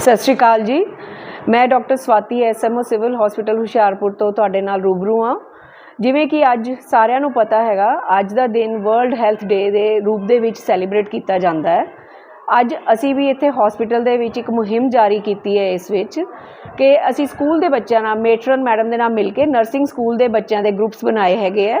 ਸਤਿ ਸ਼੍ਰੀ ਅਕਾਲ ਜੀ। ਮੈਂ doctor Swati, SMO civil hospital Hoshiarpur ਤੋਂ ਤੁਹਾਡੇ ਨਾਲ ਰੂਬਰੂ ਹਾਂ। ਜਿਵੇਂ ਕਿ ਅੱਜ ਸਾਰਿਆਂ ਨੂੰ ਪਤਾ ਹੈਗਾ, ਅੱਜ ਦਾ ਦਿਨ ਵਰਲਡ ਹੈਲਥ ਡੇ ਦੇ ਰੂਪ ਦੇ ਵਿੱਚ ਸੈਲੀਬ੍ਰੇਟ ਕੀਤਾ ਜਾਂਦਾ ਹੈ। ਅੱਜ ਅਸੀਂ ਵੀ ਇੱਥੇ ਹਸਪੀਟਲ ਦੇ ਵਿੱਚ ਇੱਕ ਮੁਹਿੰਮ ਜਾਰੀ ਕੀਤੀ ਹੈ ਇਸ ਵਿੱਚ ਕਿ ਅਸੀਂ ਸਕੂਲ ਦੇ ਬੱਚਿਆਂ ਨਾਲ ਮੇਟਰਨ ਮੈਡਮ ਦੇ ਨਾਲ ਮਿਲ ਕੇ ਨਰਸਿੰਗ ਸਕੂਲ ਦੇ ਬੱਚਿਆਂ ਦੇ ਗਰੁੱਪਸ ਬਣਾਏ ਹੈਗੇ ਹੈ।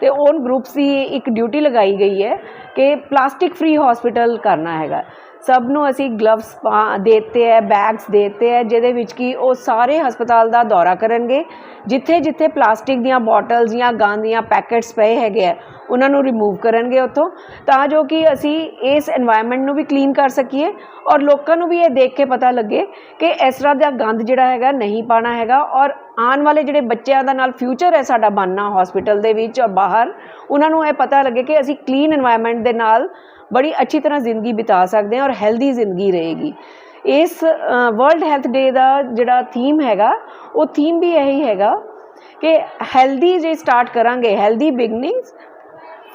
ਤੇ ਉਹਨਾਂ ਗਰੁੱਪਸ ਦੀ ਇੱਕ ਡਿਊਟੀ ਲਗਾਈ ਗਈ ਹੈ ਕਿ ਪਲਾਸਟਿਕ ਫ੍ਰੀ ਹਸਪੀਟਲ ਕਰਨਾ ਹੈਗਾ। ਸਭ ਨੂੰ ਅਸੀਂ ਗਲਵਸ ਦੇਤੇ ਹੈ ਬੈਗਸ ਦੇਤੇ ਹੈ ਜਿਹਦੇ ਵਿੱਚ ਕੀ ਉਹ ਸਾਰੇ ਹਸਪਤਾਲ ਦਾ ਦੌਰਾ ਕਰਨਗੇ। ਜਿੱਥੇ ਜਿੱਥੇ ਪਲਾਸਟਿਕ ਦੀਆਂ ਬੋਟਲਸ ਜਾਂ ਗੰਦ ਦੀਆਂ ਪੈਕੇਟਸ ਪਏ ਹੈਗੇ ਆ ਉਹਨਾਂ ਨੂੰ ਰਿਮੂਵ ਕਰਨਗੇ ਉੱਥੋਂ। ਤਾਂ ਜੋ ਕਿ ਅਸੀਂ ਇਸ এনवायरमेंट ਨੂੰ ਵੀ ਕਲੀਨ ਕਰ ਸਕੀਏ ਔਰ ਲੋਕਾਂ ਨੂੰ ਵੀ ਇਹ ਦੇਖ ਕੇ ਪਤਾ ਲੱਗੇ ਕਿ ਇਸ ਤਰ੍ਹਾਂ ਦਾ ਗੰਦ ਜਿਹੜਾ ਹੈਗਾ ਨਹੀਂ ਪਾਣਾ ਹੈਗਾ ਔਰ ਆਉਣ ਵਾਲੇ ਜਿਹੜੇ ਬੱਚਿਆਂ ਦਾ ਨਾਲ ਫਿਊਚਰ ਹੈ ਸਾਡਾ ਬਣਨਾ ਹਸਪੀਟਲ ਦੇ ਵਿੱਚ ਔਰ ਬਾਹਰ, ਉਹਨਾਂ ਨੂੰ ਇਹ ਪਤਾ ਲੱਗੇ ਕਿ ਅਸੀਂ ਕਲੀਨ এনवायरमेंट ਦੇ ਨਾਲ ਬੜੀ ਅੱਛੀ ਤਰ੍ਹਾਂ ਜ਼ਿੰਦਗੀ ਬਿਤਾ ਸਕਦੇ ਹਾਂ ਔਰ ਹੈਲਦੀ ਜ਼ਿੰਦਗੀ ਰਹੇਗੀ। ਇਸ ਵਰਲਡ ਹੈਲਥ ਡੇ ਦਾ ਜਿਹੜਾ ਥੀਮ ਹੈਗਾ, ਉਹ ਥੀਮ ਵੀ ਇਹੀ ਹੈਗਾ ਕਿ ਹੈਲਦੀ ਜੇ ਸਟਾਰਟ ਕਰਾਂਗੇ healthy beginnings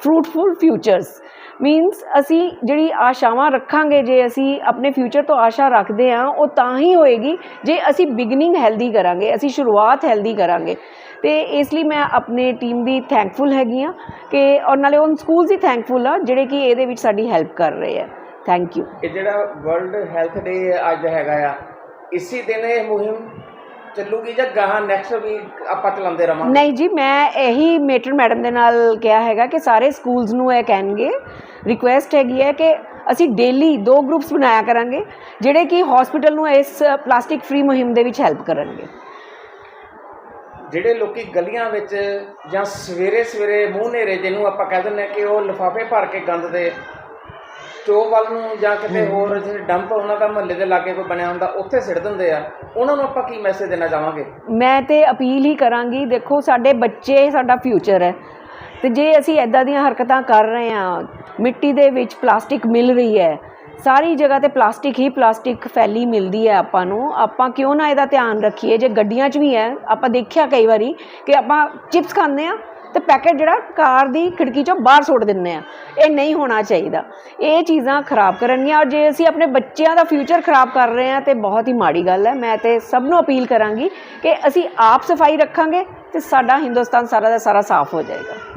fruitful futures means ਅਸੀਂ ਜਿਹੜੀ ਆਸ਼ਾਵਾਂ ਰੱਖਾਂਗੇ, ਜੇ ਅਸੀਂ ਆਪਣੇ ਫਿਊਚਰ ਤੋਂ ਆਸ਼ਾ ਰੱਖਦੇ ਹਾਂ, ਉਹ ਤਾਂ ਹੀ ਹੋਏਗੀ ਜੇ ਅਸੀਂ ਬਿਗਨਿੰਗ ਹੈਲਦੀ ਕਰਾਂਗੇ, ਅਸੀਂ ਸ਼ੁਰੂਆਤ ਹੈਲਦੀ ਕਰਾਂਗੇ। ਤੇ ਇਸ ਲਈ ਮੈਂ ਆਪਣੇ ਟੀਮ ਦੀ ਥੈਂਕਫੁਲ ਹੈਗੀ ਆ ਕਿ ਔਰ ਨਾਲੇ ਉਹਨਾਂ ਸਕੂਲਸ ਦੀ ਥੈਂਕਫੁਲ ਆ, ਜਿਹੜੇ ਕਿ ਇਹਦੇ ਵਿੱਚ ਸਾਡੀ ਹੈਲਪ ਕਰ ਰਹੇ ਆ। ਥੈਂਕ ਯੂ ਇਹ ਜਿਹੜਾ ਵਰਲਡ ਹੈਲਥ ਡੇ ਅੱਜ ਹੈਗਾ ਆ, ਇਸੇ ਦਿਨ ਇਹ ਮੁਹਿੰਮ ਚੱਲੂਗੀ ਜਾਂ ਗਾਹਾਂ ਨੈਕਸਟ ਵੀਕ ਆਪਾਂ ਚਲਾਉਂਦੇ ਰਵਾਂਗੇ? ਨਹੀਂ ਜੀ ਮੈਂ ਇਹੀ ਮੇਟਰ ਮੈਡਮ ਦੇ ਨਾਲ ਕਿਹਾ ਹੈਗਾ ਕਿ ਸਾਰੇ ਸਕੂਲਸ ਨੂੰ ਇਹ ਕਹਿਣਗੇ। ਰਿਕੁਐਸਟ ਹੈਗੀ ਹੈ ਕਿ ਅਸੀਂ ਡੇਲੀ ਦੋ ਗਰੁੱਪਸ ਬਣਾਇਆ ਕਰਾਂਗੇ ਜਿਹੜੇ ਕਿ ਹਸਪੀਟਲ ਨੂੰ ਇਸ ਪਲਾਸਟਿਕ ਫ੍ਰੀ ਮੁਹਿੰਮ ਦੇ ਵਿੱਚ ਹੈਲਪ ਕਰਨਗੇ। ਜਿਹੜੇ ਲੋਕੀ ਗਲੀਆਂ ਵਿੱਚ ਜਾਂ ਸਵੇਰੇ ਸਵੇਰੇ ਮੂੰਹ ਨੇਰੇ ਜਿਹਨੂੰ ਆਪਾਂ ਕਹਿ ਦਿੰਦੇ ਹਾਂ ਕਿ ਉਹ ਲਿਫਾਫੇ ਭਰ ਕੇ ਗੰਦ ਦੇ ਚੋਕ ਵੱਲ ਨੂੰ ਜਾਂ ਕਿਤੇ ਹੋਰ ਜਿਹੜੇ ਡੰਪ ਉਹਨਾਂ ਦਾ ਮਹੱਲੇ ਦੇ ਲਾਗੇ ਕੋਈ ਬਣਿਆ ਹੁੰਦਾ ਉੱਥੇ ਸਿੱਟ ਦਿੰਦੇ ਆ। ਉਹਨਾਂ ਨੂੰ ਆਪਾਂ ਕੀ ਮੈਸੇਜ ਦੇਣਾ ਚਾਹਾਂਗੇ? ਮੈਂ ਤੇ ਅਪੀਲ ਹੀ ਕਰਾਂਗੀ ਦੇਖੋ ਸਾਡੇ ਬੱਚੇ ਸਾਡਾ ਫਿਊਚਰ ਹੈ। ਤੇ ਜੇ ਅਸੀਂ ਐਦਾਂ ਦੀਆਂ ਹਰਕਤਾਂ ਕਰ ਰਹੇ ਹਾਂ ਮਿੱਟੀ ਦੇ ਵਿੱਚ ਪਲਾਸਟਿਕ ਮਿਲ ਰਹੀ ਹੈ ਸਾਰੀ ਜਗ੍ਹਾ ਤੇ ਪਲਾਸਟਿਕ ਹੀ ਪਲਾਸਟਿਕ ਫੈਲੀ ਮਿਲਦੀ ਹੈ ਆਪਾਂ ਨੂੰ। ਆਪਾਂ ਕਿਉਂ ਨਾ ਇਹਦਾ ਧਿਆਨ ਰੱਖੀਏ? ਜੇ ਗੱਡੀਆਂ 'ਚ ਵੀ ਹੈ ਆਪਾਂ ਦੇਖਿਆ ਕਈ ਵਾਰੀ ਕਿ ਆਪਾਂ ਚਿਪਸ ਖਾਂਦੇ ਆ ਤੇ ਪੈਕੇਟ ਜਿਹੜਾ ਕਾਰ ਦੀ ਖਿੜਕੀ 'ਚੋਂ ਬਾਹਰ ਸੁੱਟ ਦਿੰਦੇ ਆ। ਇਹ ਨਹੀਂ ਹੋਣਾ ਚਾਹੀਦਾ। ਇਹ ਚੀਜ਼ਾਂ ਖਰਾਬ ਕਰਨਗੀਆਂ ਔਰ ਜੇ ਅਸੀਂ ਆਪਣੇ ਬੱਚਿਆਂ ਦਾ ਫਿਊਚਰ ਖਰਾਬ ਕਰ ਰਹੇ ਹਾਂ ਤੇ ਬਹੁਤ ਹੀ ਮਾੜੀ ਗੱਲ ਹੈ। ਮੈਂ ਤੇ ਸਭ ਨੂੰ ਅਪੀਲ ਕਰਾਂਗੀ ਕਿ ਅਸੀਂ ਆਪ ਸਫ਼ਾਈ ਰੱਖਾਂਗੇ ਤੇ ਸਾਡਾ ਹਿੰਦੁਸਤਾਨ ਸਾਰਾ ਦਾ ਸਾਰਾ ਸਾਫ਼ ਹੋ ਜਾਏਗਾ।